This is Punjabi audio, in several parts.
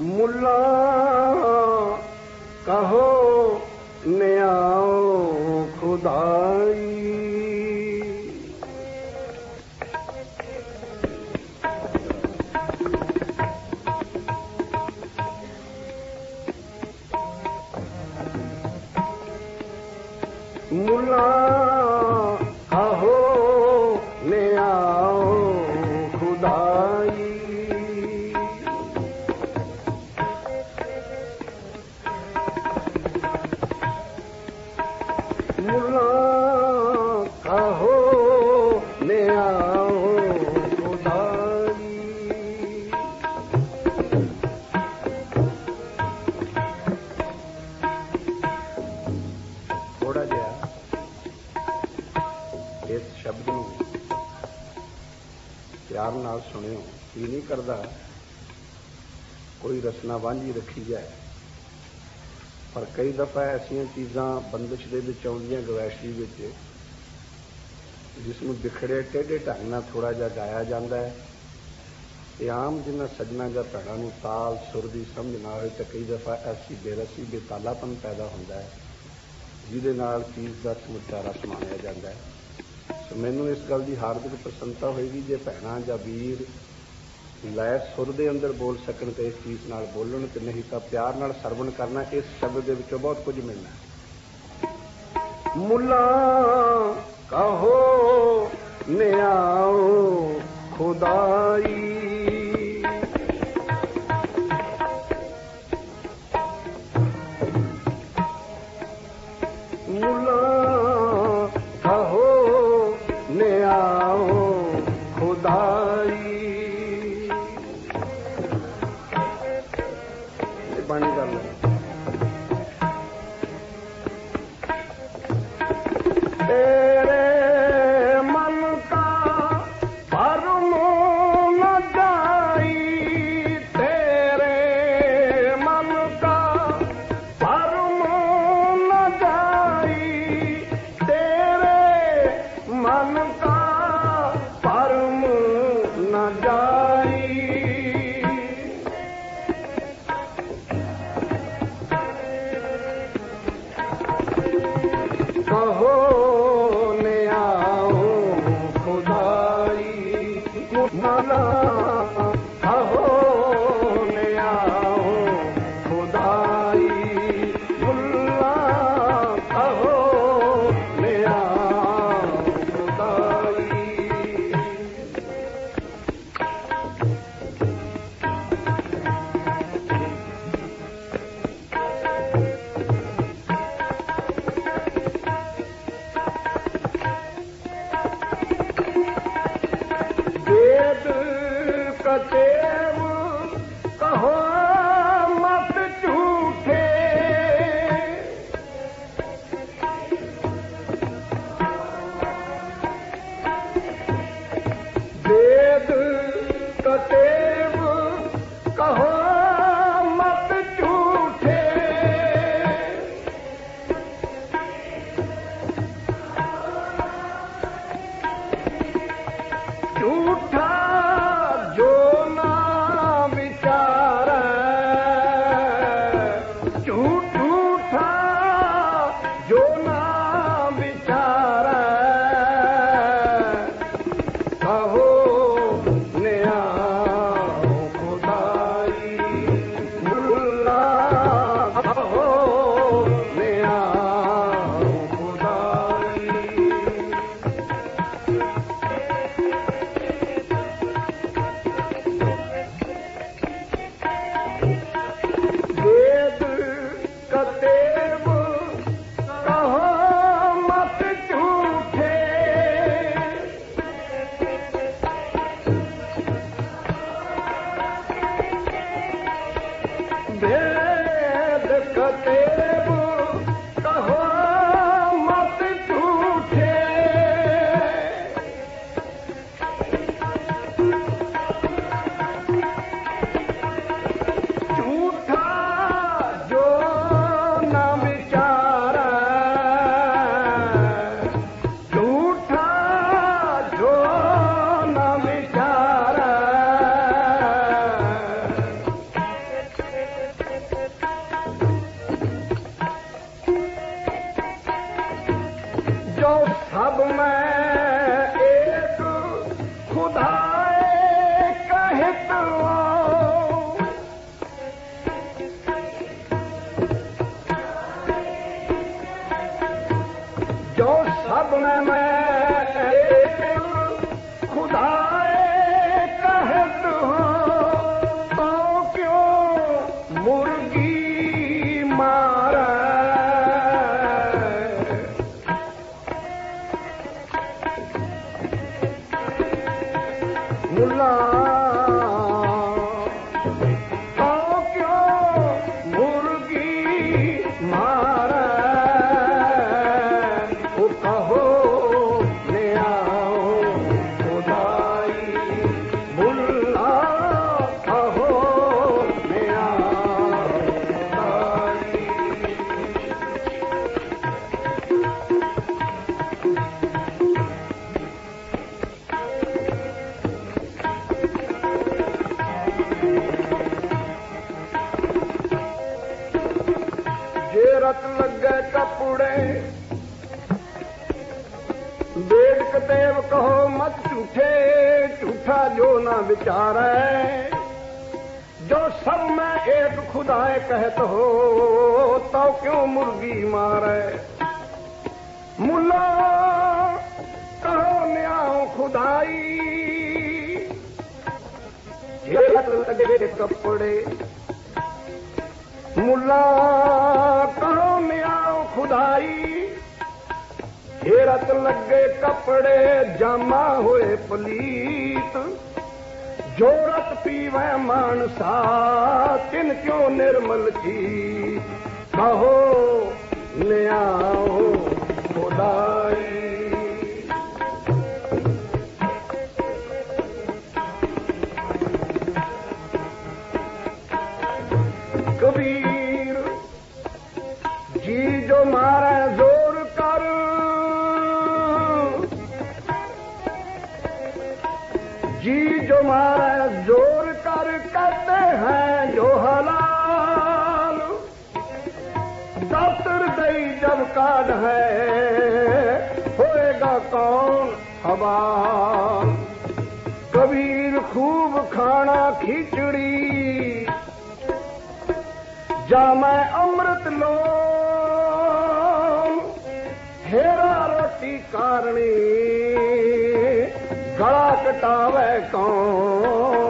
ਮੁੱਲਾ ਕਹੋ ਨਿਆਓ ਖੁਦਾਈ। ਸੁਣਿਓ ਨਹੀਂ ਕਰਦਾ। ਕੋਈ ਰਸਨਾ ਵਾਂਝੀ ਰੱਖੀ ਜਾਏ। ਪਰ ਕਈ ਦਫਾ ਐਸੀਆਂ ਚੀਜ਼ਾਂ ਬੰਦਸ਼ ਦੇ ਵਿੱਚ ਆਉਂਦੀਆਂ ਗਵੈਸ਼ੀ ਵਿੱਚ, ਜਿਸ ਨੂੰ ਵਿਖੜੇ ਟੇਢੇ ਢੰਗ ਨਾਲ ਥੋੜਾ ਜਿਹਾ ਗਾਇਆ ਜਾਂਦਾ ਹੈ। ਤੇ ਆਮ ਜਿਨ੍ਹਾਂ ਸੱਜਣਾ ਜਾਂ ਭੈਣਾਂ ਨੂੰ ਤਾਲ ਸੁਰ ਦੀ ਸਮਝ ਨਾ ਹੋਵੇ ਤਾਂ ਕਈ ਦਫਾ ਐਸੀ ਬੇਰਸੀ, ਬੇਤਾਲਾਪਨ ਪੈਦਾ ਹੁੰਦਾ ਹੈ, ਜਿਹਦੇ ਨਾਲ ਚੀਜ਼ ਦਾ ਸਮੁੱਚਾ ਰਸ ਮਾਣਿਆ ਜਾਂਦਾ ਹੈ। ਸੋ ਮੈਨੂੰ ਇਸ ਗੱਲ ਦੀ ਹਾਰਦਿਕ ਪ੍ਰਸੰਨਤਾ ਹੋਏਗੀ, ਜੇ ਭੈਣਾਂ ਜਾਂ ਵੀਰ ਲੈ ਸੁਰ ਦੇ ਅੰਦਰ ਬੋਲ ਸਕਣ ਤੇ ਇਸ ਚੀਜ਼ ਨਾਲ ਬੋਲਣ ਤੇ ਨਹੀਂ ਤਾਂ ਪਿਆਰ ਨਾਲ ਸਰਵਣ ਕਰਨਾ, ਇਸ ਸ਼ਬਦ ਦੇ ਵਿੱਚੋਂ ਬਹੁਤ ਕੁਝ ਮਿਲਣਾ। ਹੈ ਮੁੱਲਾ ਕਹੋ ਨਿਆਓ ਖੁਦਾਈ। bater. ਲੱਗੇ ਕੱਪੜੇ ਬੇਦਕ ਦੇਵ ਕਹੋ, ਮਤ ਝੂਠੇ, ਝੂਠਾ ਜੋ ਨਾ ਵਿਚਾਰੈ। ਜੋ ਸਭ ਮੈਂ ਏਕ ਖੁਦਾਏ ਕਹਿਤ ਹੋ, ਤਉ ਕਿਉ ਮੁਰਗੀ ਮਾਰੈ? ਮੁੱਲਾ, ਕਹੋ, ਨਿਆਉ ਖੁਦਾਈ। ਜੇ ਲੱਗੇ ਕੱਪੜੇ, ਮੁੱਲਾ ਮਿਆਓ ਖੁਦਾਈ ਲੱਗੇ ਕੱਪੜੇ ਜਾਮਾ ਹੋਏ ਪਲੀਤ ਜੋਰਤ ਰਤ ਪੀਵੈ ਮਾਨਸਾ, ਤਿਨ ਕਿਉ ਨਿਰਮਲ ਕੀ ਕਹੋ, ਲਿਆਓ ਖੁਦਾਈ। दई जब जलक है होएगा कौन हवा कबीर ख़ूब खाना खिचड़ी जा मैं अमृत लो हेरा रोटी कारणी गला कटावे कौन?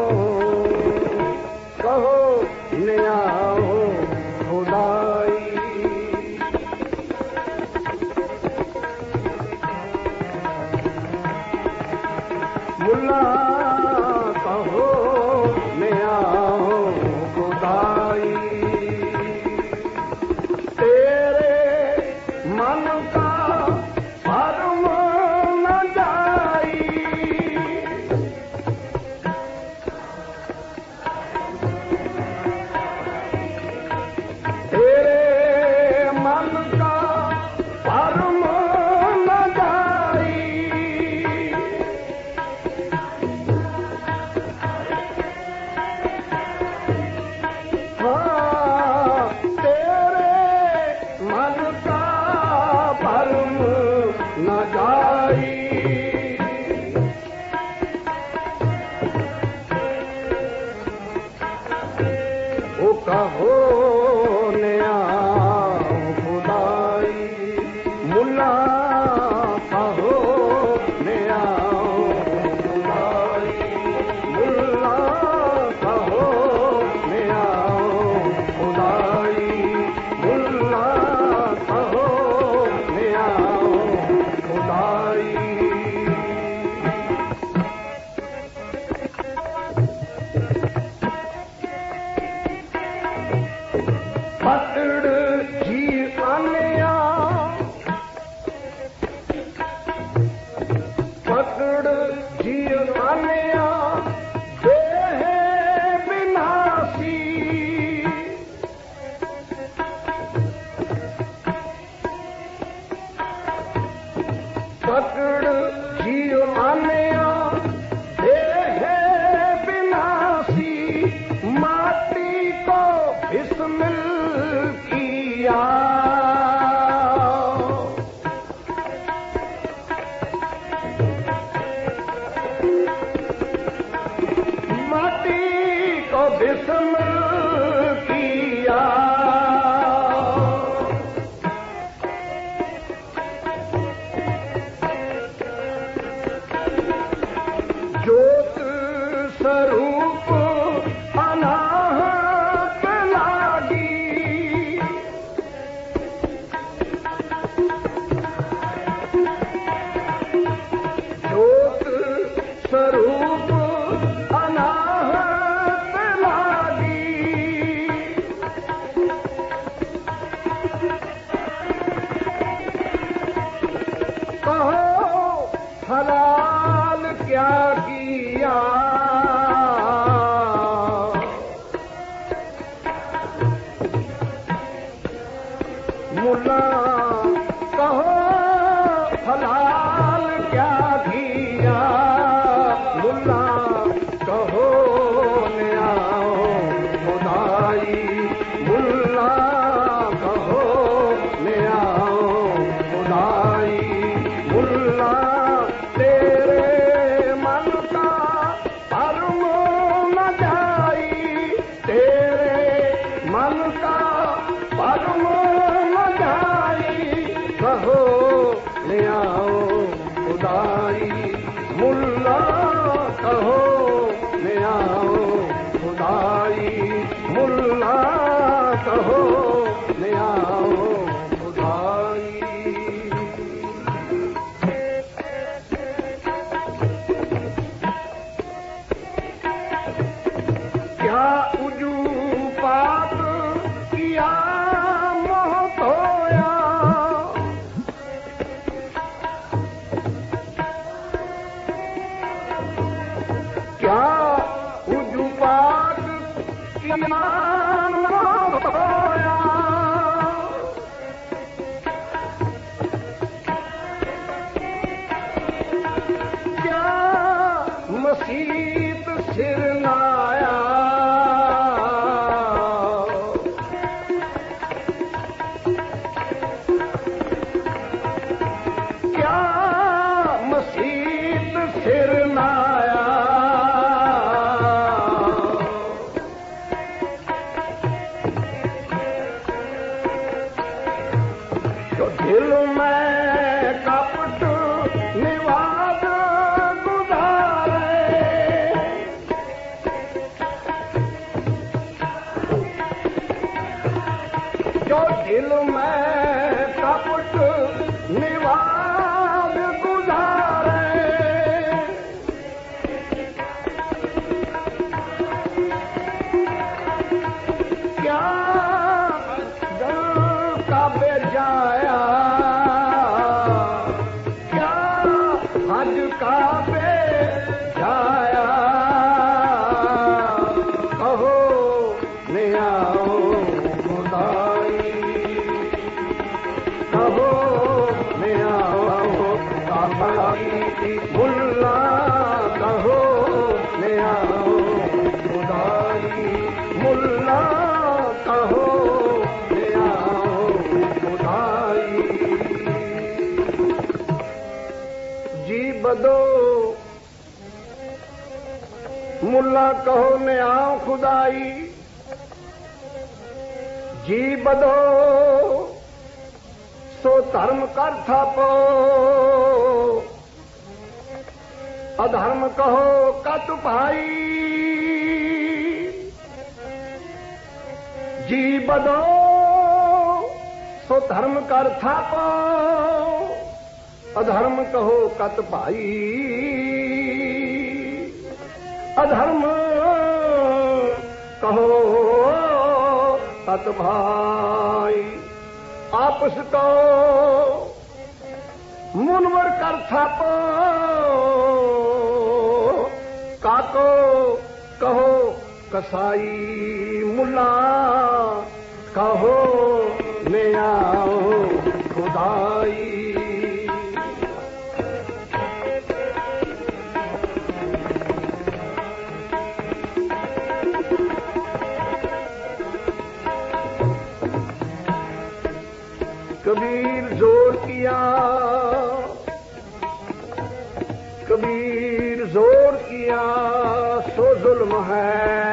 ਖੁਦਾਈ जो दिल में कपट निवाद ਸਦੋ ਮੁੱਲਾ ਕਹੋ ਨਿਆਮ ਖੁਦਾਈ ਜੀ ਬਦੋ ਸੋ ਧਰਮ ਕਰ ਥਾਪੋ, ਅਧਰਮ ਕਹੋ ਕਤ ਭਾਈ। ਜੀ ਬਦੋ ਸੋ ਧਰਮ ਕਰ ਥਾਪੋ। ਅਧਰਮ ਕਹੋ ਕਤ ਭਾਈ। ਅਧਰਮ ਕਹੋ ਕਤ ਭਾਈ। ਆਪਸ ਕੋ ਮੁਨਵਰ ਕਰ ਥਾਪੋ। ਕਾਕੋ ਕਹੋ ਕਸਾਈ। ਮੁਲਾ ਕਹੋ ਲੈ ਖੁਦਾਈ। जोर किया कबीर जोर किया सो जुल्म है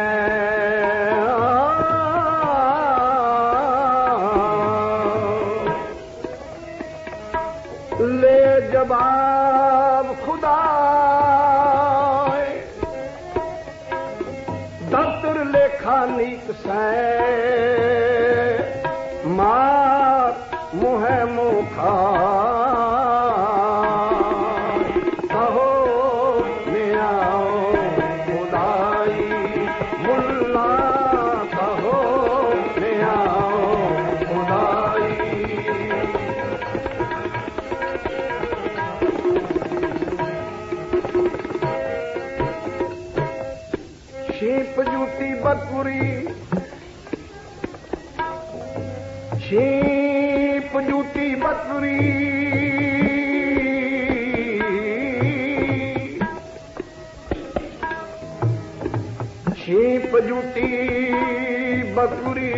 ਜੂਤੀ ਬਕਰੀ sheep ਬਕਰੀ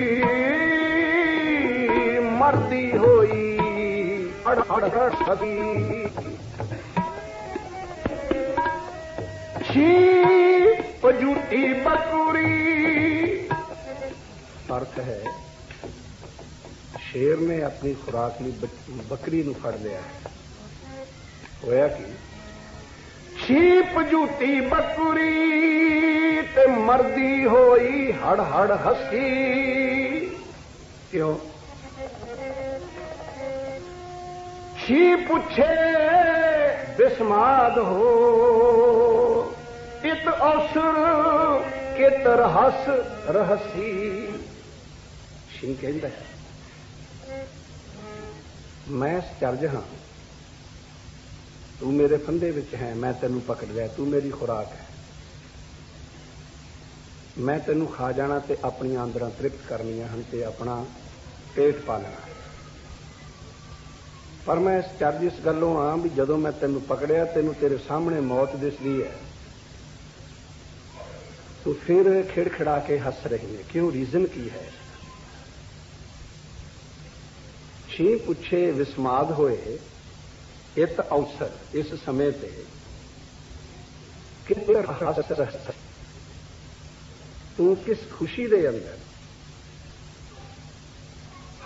ਮਰਦੀ ਹੋਈ ਅੜ ਅੜ ਸਦੀ ਸ਼ੀਪ ਜੂਤੀ ਬਕਰੀ ਅਰਥ ਹੈ। ਸ਼ੇਰ ਨੇ ਆਪਣੀ ਖੁਰਾਕ ਲਈ ਬੱਕ- ਬੱਕਰੀ ਨੂੰ ਫੜ ਲਿਆ ਹੈ ਹੋਇਆ ਕੀ ਛੀਪ ਜੂਤੀ ਬੱਕਰੀ ਤੇ ਮਰਦੀ ਹੋਈ ਹੜ ਹੜ ਹੱਸੀ ਕਿਉਂ ਛੀ ਪੁੱਛੇ ਬਿਸਮਾਦ ਹੋ ਇਤ ਅਸਰ ਕਿਤਰ ਹਸ ਰਹਸੀ ਸਿੰਘ ਕਹਿੰਦਾ ਹੈ, ਮੈਂ ਸਚਰਜ ਹਾਂ। ਤੂੰ ਮੇਰੇ ਫੰਦੇ ਵਿੱਚ ਹੈ, ਮੈਂ ਤੈਨੂੰ ਪਕੜ ਲਿਆ, ਤੂੰ ਮੇਰੀ ਖੁਰਾਕ ਹੈ। ਮੈਂ ਤੈਨੂੰ ਖਾ ਜਾਣਾ ਤੇ ਆਪਣੀਆਂ ਅੰਦਰਾਂ ਤ੍ਰਿਪਤ ਕਰਨੀਆਂ ਹਨ ਤੇ ਆਪਣਾ ਪੇਟ ਪਾਲਣਾ ਪਰ ਮੈਂ ਇਸ ਚਰਜ ਇਸ ਗੱਲੋਂ ਆ ਵੀ ਜਦੋਂ ਮੈਂ ਤੈਨੂੰ ਪਕੜਿਆ, ਤੈਨੂੰ ਤੇਰੇ ਸਾਹਮਣੇ ਮੌਤ ਦਿਸਦੀ ਹੈ। ਤੂੰ ਫਿਰ ਖਿੜਖਿੜਾ ਕੇ ਹੱਸ ਰਹੀ ਹੈ। ਕਿਉਂ? ਰੀਜ਼ਨ ਕੀ ਹੈ? ਛੀ ਪੁੱਛੇ ਵਿਸਮਾਦ ਹੋਏ, ਇਤ ਅਵਸਰ, ਇਸ ਸਮੇਂ ਤੇ। ਕਿਤੇ ਹੱਸ ਰਿਹਾ ਤੂੰ ਕਿਸ ਖੁਸ਼ੀ ਦੇ ਅੰਦਰ?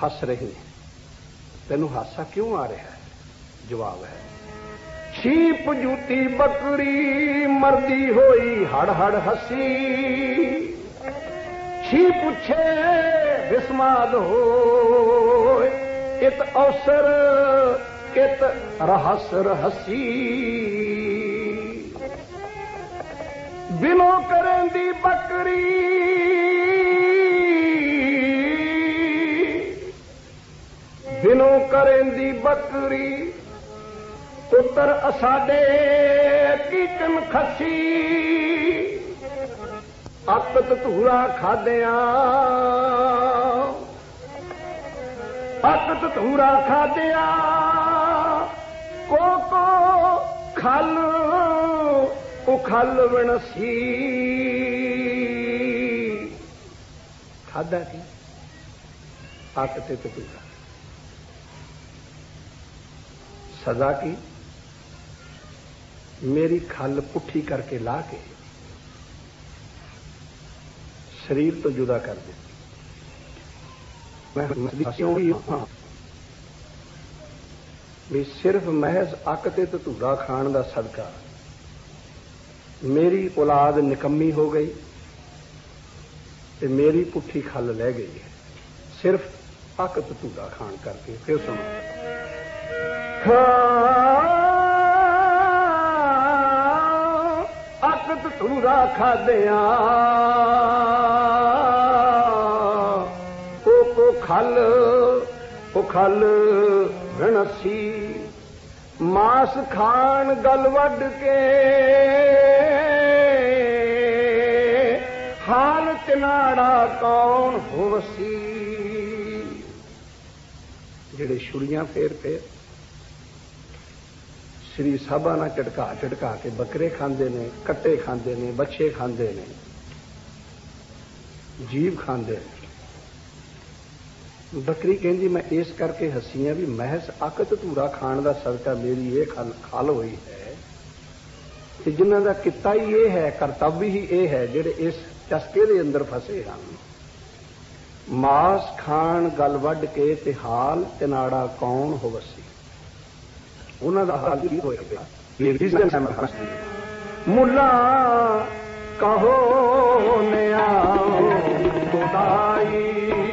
ਹੱਸ ਰਹੀ ਹੈ। ਤੈਨੂੰ ਹਾਸਾ ਕਿਉਂ ਆ ਰਿਹਾ ਹੈ? ਜਵਾਬ ਹੈ। ਛੀ ਜੂਤੀ ਬੱਕਰੀ, ਮਰਦੀ ਹੋਈ ਹੜ ਹੜ ਹਸੀ। ਛੀ ਪੁੱਛੇ ਵਿਸਮਾਦ ਹੋਏ कित अवसर कित रहस हसी बिनो घरेंकरी बनू घरें बकरी पुतर असांडे कीचन खसी ਅੱਤ तूरा ਖਾਦਿਆਂ ਧੂਰਾ ਖਾਦਿਆਂ ਅਕਤ ਧੂਰਾ ਖਾਦਿਆਂ ਕੋ ਖਲ ਉਖਲ ਵਿਣਸੀ। ਖਾਦਾ ਕੀ ਅਕਤ ਤੇ ਧੂਰਾ ਸਜ਼ਾ ਕੀ? ਮੇਰੀ ਖੱਲ ਪੁੱਠੀ ਕਰਕੇ ਲਾ ਕੇ ਸਰੀਰ ਤੋਂ ਜੁਦਾ ਕਰ ਦਿੱਤੀ। ਮੈਂ ਵੀ ਸਿਰਫ ਮਹਿਜ਼ ਅੱਕ ਤੇ ਧਤੂਰਾ ਖਾਣ ਦਾ ਸਦਕਾ। ਮੇਰੀ ਔਲਾਦ ਨਿਕੰਮੀ ਹੋ ਗਈ ਤੇ ਮੇਰੀ ਪੁੱਠੀ ਖੱਲ ਲੈ ਗਈ ਹੈ। ਸਿਰਫ ਅੱਕ ਧਤੂਰਾ ਖਾਣ ਕਰਕੇ ਫਿਰ ਸੁਣੋ ਅਕਤ ਧੂਰਾ ਖਾਦਿਆਂ ਕੋ ਖਲ ਕੋ ਖਲ ਰਣਸੀ ਮਾਸ ਖਾਣ ਗਲ ਵੱਢ ਕੇ ਹਾਲ ਤਿਨਾੜਾ ਕੌਣ ਹੋਵਸੀ? ਜਿਹੜੇ ਛੁਰੀਆਂ ਫੇਰ ਫੇਰ ਸ੍ਰੀ ਸਾਹਿਬਾਂ ਨਾਲ ਝਟਕਾ ਝਟਕਾ ਕੇ ਬੱਕਰੇ ਖਾਂਦੇ ਨੇ, ਕੱਟੇ ਖਾਂਦੇ ਨੇ, ਬੱਚੇ ਖਾਂਦੇ ਨੇ, ਜੀਵ ਖਾਂਦੇ ਨੇ। ਬੱਕਰੀ ਕਹਿੰਦੀ ਮੈਂ ਇਸ ਕਰਕੇ ਹੱਸੀਆਂ ਵੀ ਮਹਿਜ਼ ਅਕਤ ਧੂਰਾ ਖਾਣ ਦਾ ਸਦਕਾ ਮੇਰੀ ਇਹ ਖਲ ਹੋਈ ਹੈ। ਤੇ ਜਿਨ੍ਹਾਂ ਦਾ ਕਿੱਤਾ ਹੀ ਇਹ ਹੈ ਕਰਤੱਵ ਹੀ ਇਹ ਹੈ ਜਿਹੜੇ ਇਸ ਚਸਕੇ ਦੇ ਅੰਦਰ ਫਸੇ ਹਨ। ਮਾਸ ਖਾਣ ਗਲ ਵੱਢ ਕੇ ਤੇ ਹਾਲ ਤਿਨਾੜਾ ਕੌਣ ਹੋਵਸੀ? ਉਹਨਾਂ ਦਾ ਹਾਲ ਕੀ ਹੋਏਗਾ ਲੇਡੀਜ਼ ਦੇ ਨਾਮ ਮੁੱਲਾ ਕਹੋ ਨਿਆ ਖੁਦਾਈ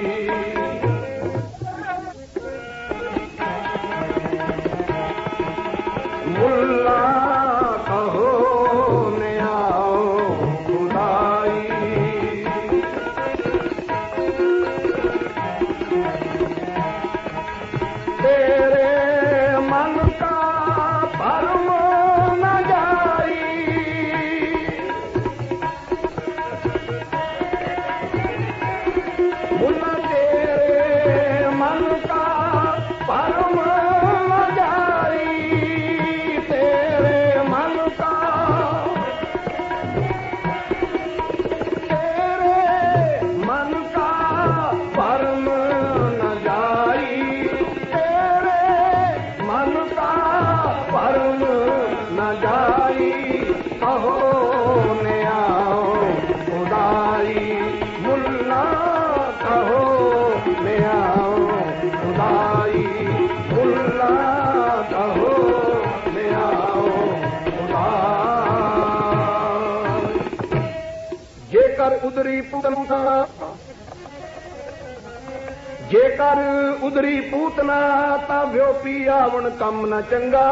ਉਦਰੀ ਪੂਤਨਾ ਜੇਕਰ ਉਦਰੀ ਪੂਤਨਾ ਤਾਂ ਵਿਉਪੀ ਆਵਣ ਕੰਮ ਨਾ ਚੰਗਾ।